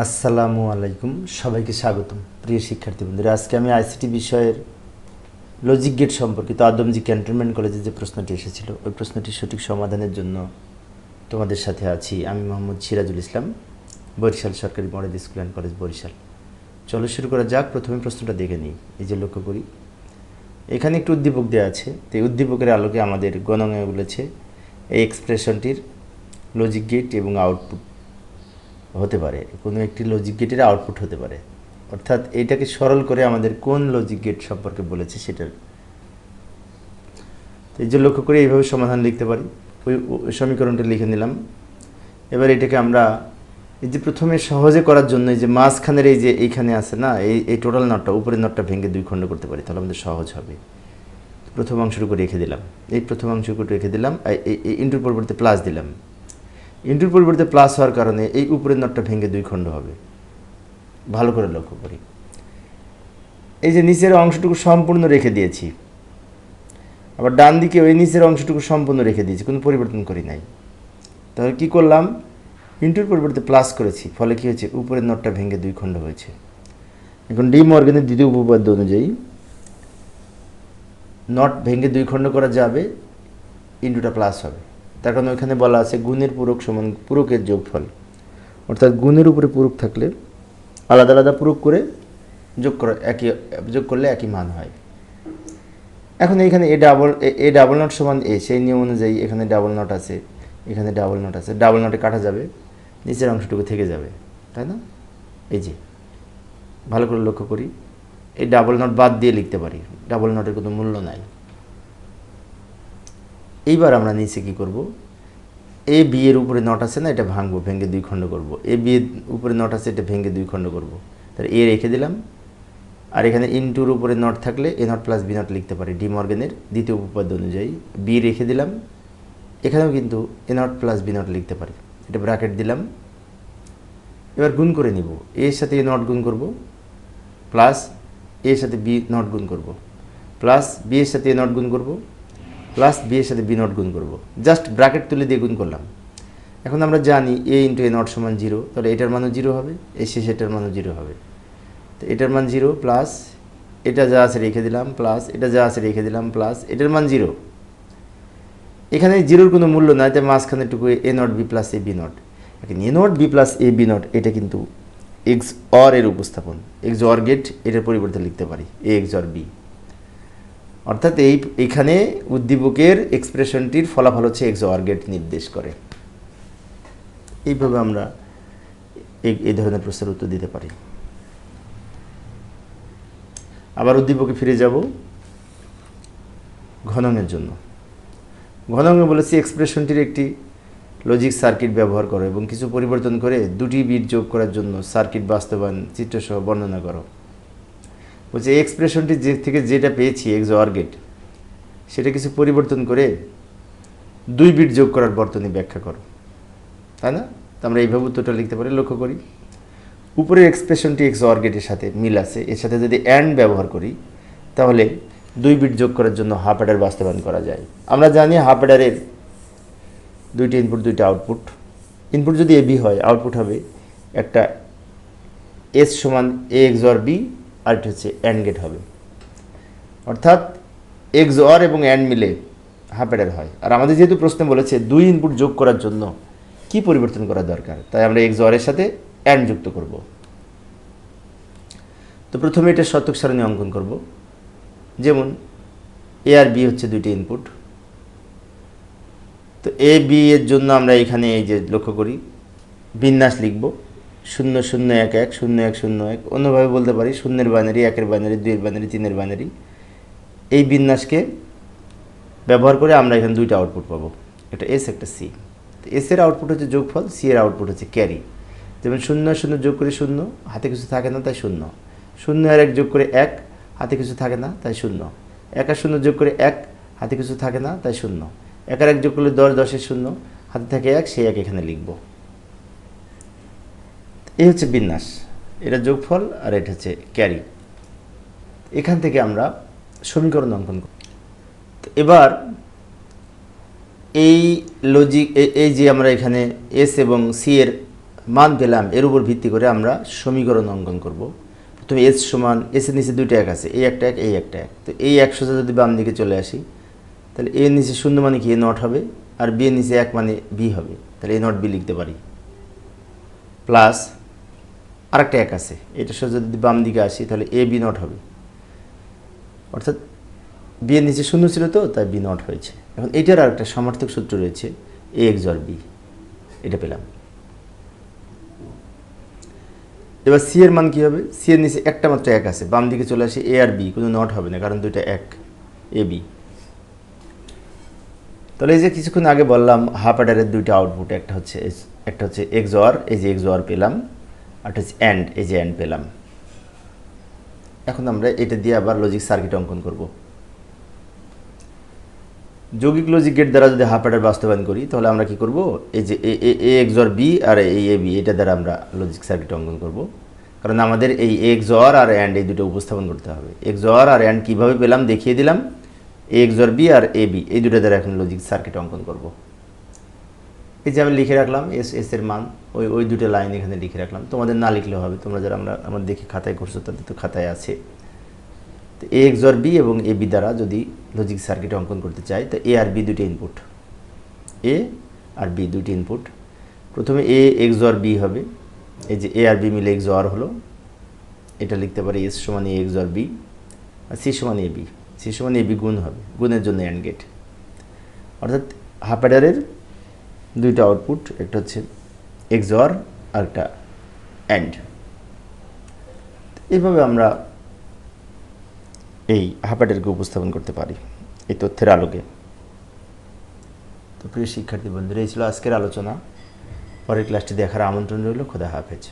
আসসালামু আলাইকুম, সবাইকে স্বাগতম। প্রিয় শিক্ষার্থী বন্ধুরা আজকে আমি আইসিটি বিষয়ের লজিক গেট সম্পর্কিত আদমজি ক্যান্টনমেন্ট কলেজে যে প্রশ্নটি এসেছিল, ওই প্রশ্নটির সঠিক সমাধানের জন্য তোমাদের সাথে আছি আমি মোহাম্মদ সিরাজুল ইসলাম, বরিশাল সরকারি model school and college Barishal. চলো শুরু করা যাক, প্রথমে প্রশ্নটা দেখে নিই, এই যে লক্ষ্য করি। এখানে একটু উদ্দীপক দেওয়া আছে, তো এই উদ্দীপকের আলোকে আমাদের গণঙে বলেছে এই এক্সপ্রেশনটির লজিক গেট এবং আউটপুট হতে পারে, কোনো একটি লজিক গেটের আউটপুট হতে পারে। অর্থাৎ এইটাকে সরল করে আমাদের কোন লজিক গেট সম্পর্কে বলেছে সেটার। এই যে লক্ষ্য করে এইভাবে সমাধান লিখতে পারি, ওই সমীকরণটা লিখে নিলাম। এবার এটাকে আমরা এই যে প্রথমে সহজে করার জন্য এই যে মাঝখানের এই যে এইখানে আছে না, এই এই টোটাল নটটা উপরের নটটা ভেঙে দুই খণ্ড করতে পারি, তাহলে আমাদের সহজ হবে। প্রথম অংশটুকু রেখে দিলাম। এই প্রথম অংশটুকু রেখে দিলাম, এই ইন্টুর পরিবর্তে প্লাস দিলাম। ইন্টুর পরিবর্তে প্লাস হওয়ার কারণে এই উপরের নটটা ভেঙে দুই খণ্ড হবে। ভালো করে লক্ষ্য করি। এই যে নিচের অংশটুকু সম্পূর্ণ রেখে দিয়েছি, আবার ডান দিকে ওই নিচের অংশটুকু সম্পূর্ণ রেখে দিয়েছি, কোনো পরিবর্তন করি নাই। তাহলে কি করলাম? ইন্টুর পরিবর্তে প্লাস করেছি, ফলে কি হয়েছে? উপরের নটটা ভেঙে দুই খণ্ড হয়েছে। এখন ডি মর্গানের দ্বিতীয় উপপাদ্য অনুযায়ী নট ভেঙে দুই খণ্ড করা যাবে, ইন্টুটা প্লাস হবে। তার কারণ ওইখানে বলা আছে গুণের পূরক সমান পূরকের যোগফল। অর্থাৎ গুণের উপরে পূরক থাকলে আলাদা আলাদা পূরক করে যোগ করা, একই, যোগ করলে একই মান হয়। এখন এইখানে A double A double not সমান এ, সেই নিয়ম অনুযায়ী এখানে ডাবল নট আছে, এখানে ডাবল নট আছে। ডাবল নটে কাটা যাবে, নিচের অংশটুকু থেকে যাবে, তাই না? এই যে, ভালো করে লক্ষ্য করি, এই ডাবল নট বাদ দিয়ে লিখতে পারি ডাবল নটের কোনো মূল্য নাই। এইবার আমরা নিচে কি করব? এ বি এর উপরে নট আছে না, এটা ভাঙবো, ভেঙে দুই খণ্ড করব। এ বি এর উপরে নট আছে, এটা ভেঙে দুই খণ্ড করব। তাহলে এ রেখে দিলাম। আর এখানে ইনটুর উপরে নট থাকলে A not plus B not লিখতে পারি ডি মর্গেনের দ্বিতীয় উপপাদ্য অনুযায়ী। বি রেখে দিলাম। এখানেও কিন্তু A not plus B not লিখতে পারি। এটা ব্র্যাকেট দিলাম। এবার গুণ করে নিব। এর সাথে এ নট গুণ করব প্লাস এর সাথে বি নট গুণ করব। প্লাস বি এর সাথে এ নট গুণ করব প্লাস বি এর সাথে বি নট গুণ করব। জাস্ট ব্র্যাকেট তুলে দিয়ে গুণ করলাম। এখন আমরা জানি এ ইন্টু এ নট সমান জিরো তাহলে এটার মানও জিরো হবে এ শেষ এটার মানও জিরো হবে। তো এটার মান জিরো প্লাস এটা যা আছে রেখে দিলাম প্লাস এটা যা আছে রেখে দিলাম প্লাস এটার মান জিরো এখানে জিরোর কোনো মূল্য নাই, তাই মাঝখানেটুকু A not B plus A B not এখন A not B plus A B not এটা কিন্তু এক্স অর এর উপস্থাপন এক্স অর গেট এটার পরিবর্তে লিখতে পারি এ এক্স অর বি অর্থাৎ এই, এখানে উদ্দীপকের এক্সপ্রেশনটির ফলাফল হচ্ছে এক্স অর গেট নির্দেশ করে। এইভাবে আমরা এই ধরনের প্রশ্নের উত্তর দিতে পারি। আবার উদ্দীপকে ফিরে যাব ঘননের জন্য। ঘনঙ্গে বলেছি এক্সপ্রেশনটির একটি লজিক সার্কিট ব্যবহার করো এবং কিছু পরিবর্তন করে দুটি বিট যোগ করার জন্য সার্কিট বাস্তবায়ন চিত্রসহ বর্ণনা করো। বলছে এক্সপ্রেশনটি যে থেকে যেটা পেয়েছি এক্স অর গেট সেটা কিছু পরিবর্তন করে দুই বিট যোগ করার বর্তনী ব্যাখ্যা করো। তাই না? তো আমরা এইভাবে উত্তরটা লিখতে পারি, লক্ষ্য করি। উপরের এক্সপ্রেশনটি এক্স অর গেটের সাথে মিল আছে। এর সাথে যদি অ্যান্ড ব্যবহার করি, তাহলে দুই বিট যোগ করার জন্য হাফ অ্যাডার বাস্তবায়ন করা যায়। আমরা জানি হাফ অ্যাডারের দুইটা ইনপুট দুইটা আউটপুট ইনপুট যদি এ বি হয় আউটপুট হবে একটা এস সমান এ এক্স অর বি আর এটা হচ্ছে অ্যান্ড গেট হবে। অর্থাৎ এক্স অর এবং অ্যান্ড মিলে হাফ অ্যাডার হয়। আর আমাদের যেহেতু প্রশ্নে বলেছে দুই ইনপুট যোগ করার জন্য কি পরিবর্তন করা দরকার, তাই আমরা এক্স অরের সাথে অ্যান্ড যুক্ত করব। তো প্রথমে এটা শতক সারণী অঙ্কন করব। যেমন এ আর বি হচ্ছে দুইটি ইনপুট তো এ বি এর জন্য আমরা এখানে এই যে লক্ষ্য করি, বিন্যাস লিখব। শূন্য শূন্য এক এক, শূন্য এক শূন্য এক। অন্যভাবে বলতে পারি, শূন্যের বাইনারি একের বাইনারি দুইয়ের বাইনারি তিনের বাইনারি এই বিন্যাসকে ব্যবহার করে আমরা এখানে দুইটা আউটপুট পাবো। একটা এস একটা সি তো এসের আউটপুট হচ্ছে যোগফল সি এর আউটপুট হচ্ছে ক্যারি যেমন শূন্য শূন্য যোগ করে শূন্য, হাতে কিছু থাকে না, তাই শূন্য। শূন্য আর এক যোগ করে এক, হাতে কিছু থাকে না, তাই শূন্য। এক আর শূন্য যোগ করে এক, হাতে কিছু থাকে না, তাই শূন্য। এক আর এক যোগ করলে দশ, দশের শূন্য। হাতে থাকে এক, সেই এক এখানে লিখব। এই হচ্ছে বিন্যাস, এটা যোগফল আর এটা হচ্ছে ক্যারি। এখান থেকে আমরা সমীকরণ অঙ্কন করি। এবার এই লজিক এই যে আমরা এখানে এস এবং সি এর মান পেলাম, এর উপর ভিত্তি করে আমরা সমীকরণ অঙ্কন করব। প্রথমে এস সমান এসের নিচে দুইটা এক আছে এই একটা এক এই একটা এক। তো এই এক সোজা যদি বাম দিকে চলে আসি, তাহলে এ নিচে শূন্য মানে কি? এ নট হবে, আর বি এর নিচে এক মানে বি হবে। তাহলে এ নট বি লিখতে পারি। প্লাস আরেকটা এক আছে। এটা সোজা যদি বাম দিকে আসি, তাহলে এ বি নট হবে। অর্থাৎ বি এর নিচে শূন্য ছিল তো, তাই বি নট হয়েছে। এখন এটার আরেকটা সমার্থক সূত্র রয়েছে, এ এক্স আর বি। এটা পেলাম। এবার সি এর মান কী হবে? সি এর নিচে একটা মাত্র এক আছে। বাম দিকে চলে আসে এ আর বি, কোনো নট হবে না, কারণ দুইটা এক, এ বি। তাহলে এই যে কিছুক্ষণ আগে বললাম, হাফ অ্যাডারের দুইটা আউটপুট, একটা হচ্ছে একটা হচ্ছে এক্স ওয়ার এই যে এক্স ওয়ার পেলাম। হচ্ছে অ্যান্ড এই যে অ্যান্ড পেলাম। এখন আমরা এটা দিয়ে আবার লজিক সার্কিট অঙ্কন করব। যৌগিক লজিক গেট দ্বারা যদি হাফ অ্যাডার বাস্তবায়ন করি, তাহলে আমরা কি করব? এই যে A A X or B আর এই এ বি এটা দ্বারা আমরা লজিক সার্কিট অঙ্কন করব। কারণ আমাদের এই এক্স অর আর অ্যান্ড এই দুটো উপস্থাপন করতে হবে। এক্স অর আর অ্যান্ড কীভাবে পেলাম? দেখিয়ে দিলাম। এক্স অর বি আর এ বি এই দুটো দ্বারা এখন লজিক সার্কিট অঙ্কন করব। এই যে আমি লিখে রাখলাম এস এস এর মান, ওই ওই দুটো লাইন এখানে লিখে রাখলাম। তোমাদের না লিখলেও হবে, তোমরা যারা আমরা, আমার দেখি খাতায় করছ, তাদের তো খাতায় আছে। তো এ এক্স আর বি এবং এ বি দ্বারা যদি লজিক সার্কিট অঙ্কন করতে চাই, তো এ আর বি দুটি ইনপুট এ আর বি দুটি ইনপুট প্রথমে এ এক্স আর বি হবে। এই যে এ আর বি মিলে এক্স আর হলো। এটা লিখতে পারি এস সমান এ এক্স আর বি আর সি সমান এ বি সি সমান এ বি গুণ হবে, গুণের জন্য অ্যান্ড গেট অর্থাৎ হাফেডারের দুইটা আউটপুট একটা হচ্ছে এক্সর আর একটা অ্যান্ড এইভাবে আমরা এই হাফাটারকে উপস্থাপন করতে পারি এই তথ্যের আলোকে। তো প্রিয় শিক্ষার্থী বন্ধুরা, এই ছিল আজকের আলোচনা। পরের ক্লাসটি দেখার আমন্ত্রণ রইল। খোদা হাফেজ।